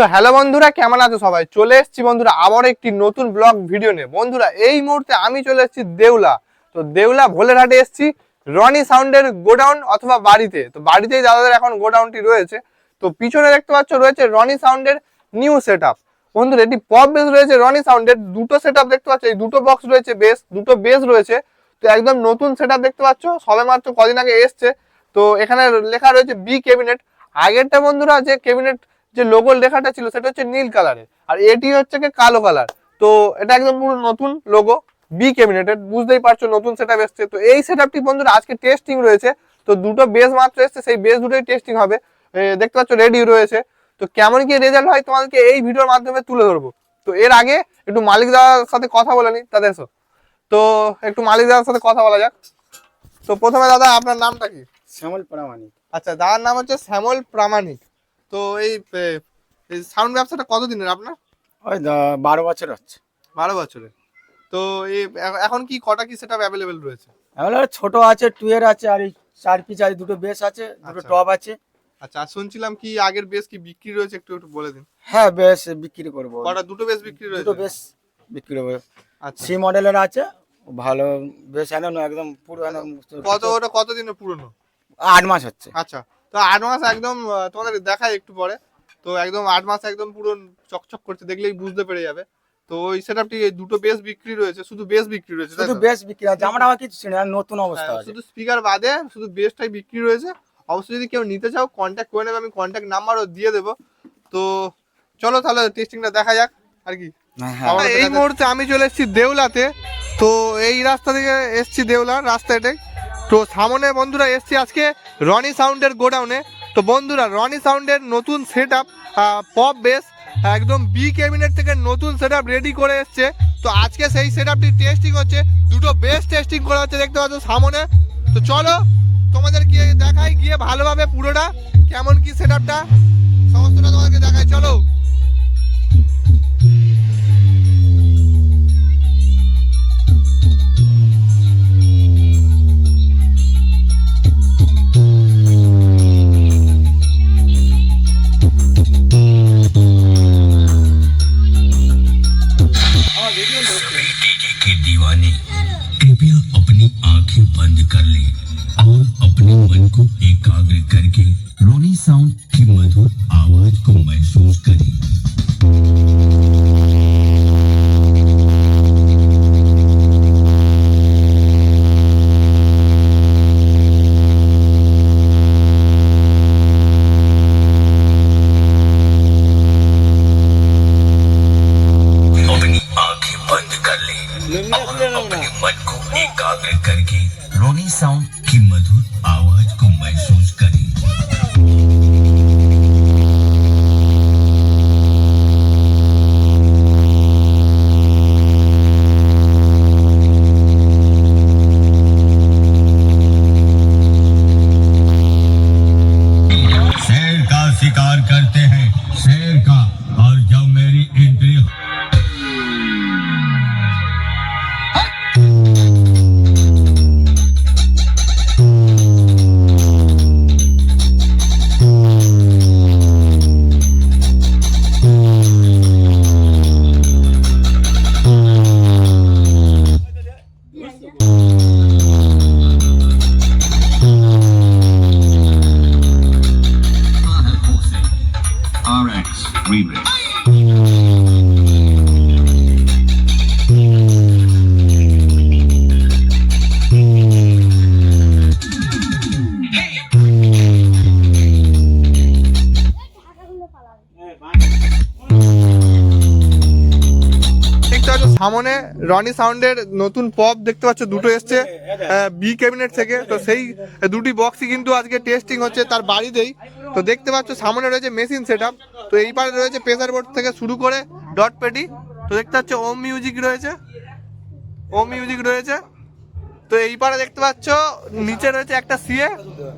So hello বন্ধুরা, কেমন আছো সবাই? চলে এসেছি বন্ধুরা, আবার একটি নতুন ব্লগ ভিডিও নিয়ে। বন্ধুরা, এই মুহূর্তে আমি চলে এসেছি দেউলা। তো দেউলা ভোলেরহাটে এসেছি, রনি সাউন্ডের গোডাউন অথবা বাড়িতে। তো বাড়িতেই দাদাদের এখন গোডাউনটি রয়েছে। তো পিছনে দেখতে পাচ্ছ, রয়েছে রনি সাউন্ডের নিউ সেট আপ বন্ধুরা, এটি পপ বেস রয়েছে রনি সাউন্ডের। দুটো সেট দেখতে পাচ্ছ, এই দুটো বক্স রয়েছে বেস দুটো বেস রয়েছে। তো একদম নতুন সেট দেখতে পাচ্ছ, সবে মাত্র কদিন আগে এসছে। তো এখানে লেখা রয়েছে বি ক্যাবিনেট আগেরটা বন্ধুরা, যে ক্যাবিনেট যে লোগো লেখাটা ছিল সেটা হচ্ছে নীল কালারের আর এটি হচ্ছে কি কালো কালার তো এটা একদম পুরো নতুন লোগো বি ক্যাবিনেটের বুঝতেই পারছ নতুন সেট আপ এসছে। তো এই সেট আপটি বন্ধুরা আজকে টেস্টিং রয়েছে। তো দুটো বেস মাত্র এসছে সেই বেস দুটোই টেস্টিং হবে। দেখতে পাচ্ছ রেডি রয়েছে। তো কেমন কি রেজাল্ট হয় তোমাদেরকে এই ভিডিওর মাধ্যমে তুলে ধরবো। তো এর আগে একটু মালিক দাদার সাথে কথা বলে নি তাদের তো একটু মালিক দাদার সাথে কথা বলা যাক। তো প্রথমে দাদা আপনার নামটা কি? শ্যামল প্রামাণিক। আচ্ছা দাদার নাম হচ্ছে শ্যামল প্রামাণিক। তো এই সাউন্ড ব্যবসাটা কতদিনের আপনার? ওই বারো বছর হচ্ছে। বারো বছরের তো এই এখন কি কটা কি সেটা অ্যাভেলেবেল রয়েছে? ছোট আছে টুয়ের আছে আর এই চার পিচ আছে দুটো বেস আছে দুটো আচ্ছা। টপ আছে। আচ্ছা শুনছিলাম কি আগের বেশ কি বিক্রি রয়েছে একটু একটু বলে দিন। হ্যাঁ বেশ বিক্রি করব। কটা দুটো বেশ বিক্রি রয়েছে? দুটো বেশ বিক্রি করব। আচ্ছা। সি মডেলের আছে ভালো বেশ একদম একদম পুরো কত ওটা কত দিনের পুরনো? আট মাস হচ্ছে। আচ্ছা। তো আট মাস একদম তোমাদের দেখায় একটু পরে। তো একদম আট মাস একদম পুরো চকচক করছে দেখলেই বুঝতে পেরে যাবে। তো ওই সেটআপটি দুটো বেস বিক্রি রয়েছে শুধু বেস বিক্রি রয়েছে শুধু? বেশ বিক্রি আছে আমার আমার কিছু ছিল নতুন অবস্থা হ্যাঁ, আছে। শুধু স্পিকার বাদে শুধু বেসটাই বিক্রি রয়েছে। অবশ্যই যদি কেউ নিতে চাও কন্ট্যাক্ট করে নেবে আমি কন্ট্যাক্ট নাম্বারও দিয়ে দেবো। তো চলো তাহলে টেস্টিংটা দেখা যাক আর কি? হ্যাঁ এই মুহূর্তে আমি চলে এসেছি দেউলাতে। তো এই রাস্তা থেকে এসেছি দেউলা রাস্তা এটাই তো সামনে বন্ধুরা এসেছি আজকে রনি সাউন্ডের গোডাউনে। তো বন্ধুরা, রনি সাউন্ডের নতুন সেট আপ পপ বেস একদম বি ক্যাবিনেট থেকে নতুন সেট রেডি করে এসছে। তো আজকে সেই সেট আপটি টেস্টিং হচ্ছে, দুটো বেস টেস্টিং করা হচ্ছে দেখতে পাচ্ছ সামনে। তো চলো তোমাদের গিয়ে দেখাই গিয়ে ভালোভাবে পুরোটা, কেমন কি সেট আপটা সমস্তটা তোমাদেরকে দেখাই। চলো। मन को एकाग्र करके रोनी साउंड की मधुर आवाज़ को महसूस करें। बंद कर ले। अपने मन को एकाग्र करके रोनी साउंड की मधुर সামনে রনি সাউন্ডের নতুন পপ দেখতে পাচ্ছ, দুটো এসছে বি ক্যাবিনেট থেকে। তো সেই দুটি বক্সই কিন্তু আজকে টেস্টিং হচ্ছে তার বাড়িতেই। তো দেখতে পাচ্ছ, সামনে রয়েছে মেশিন সেট তো এই পারে রয়েছে প্রেসার বোর্ড থেকে শুরু করে ডট পেটি তো দেখতে পাচ্ছ ওম মিউজিক রয়েছে। ওম মিউজিক রয়েছে। তো এই পারে দেখতে পাচ্ছ, নিচে রয়েছে একটা সিএ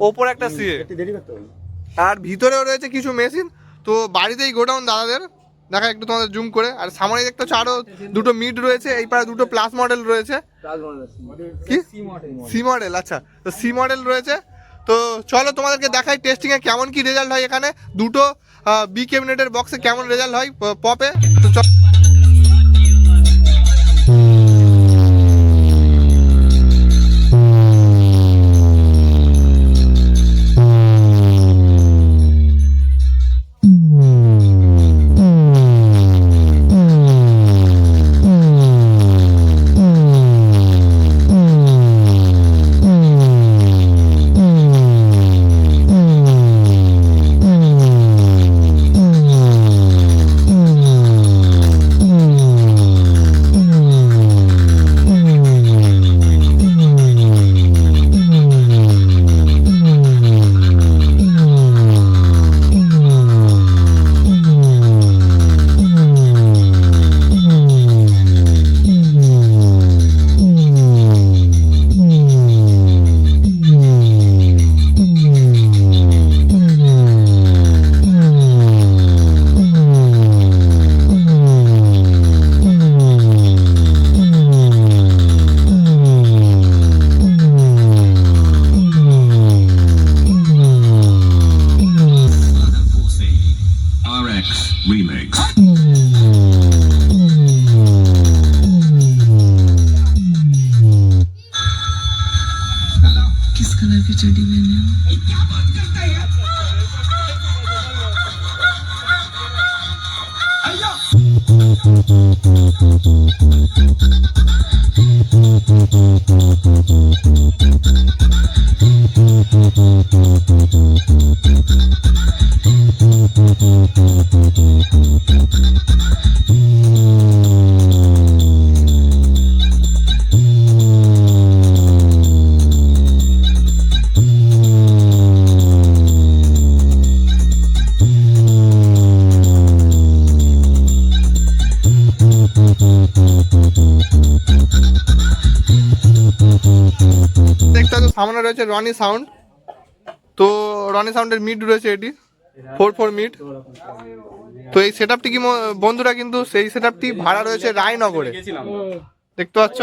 ওপর একটা সিএ আর ভিতরেও রয়েছে কিছু মেশিন তো বাড়িতেই গোডাউন দাদাদের। দেখা একটু তোমাদের জুম করে। আর সামনে দেখতে হচ্ছে আরও দুটো মিড রয়েছে এই পারে দুটো প্লাস মডেল রয়েছে। কি? সি মডেল আচ্ছা। তো সি মডেল রয়েছে। তো চলো তোমাদেরকে দেখাই টেস্টিং এ কেমন কি রেজাল্ট হয় এখানে। দুটো বি ক্যাবিনেটের বক্সে কেমন রেজাল্ট হয় পপে তো চল Look at your demon now. সামনে রয়েছে রনি সাউন্ড তো রনি সাউন্ডের মিড রয়েছে এটি। ফোর ফোর মিড তো এই সেট আপটি কি ম- বন্ধুরা কিন্তু সেই সেট আপটি ভাড়া রয়েছে রায়নগরে। দেখতে পাচ্ছ?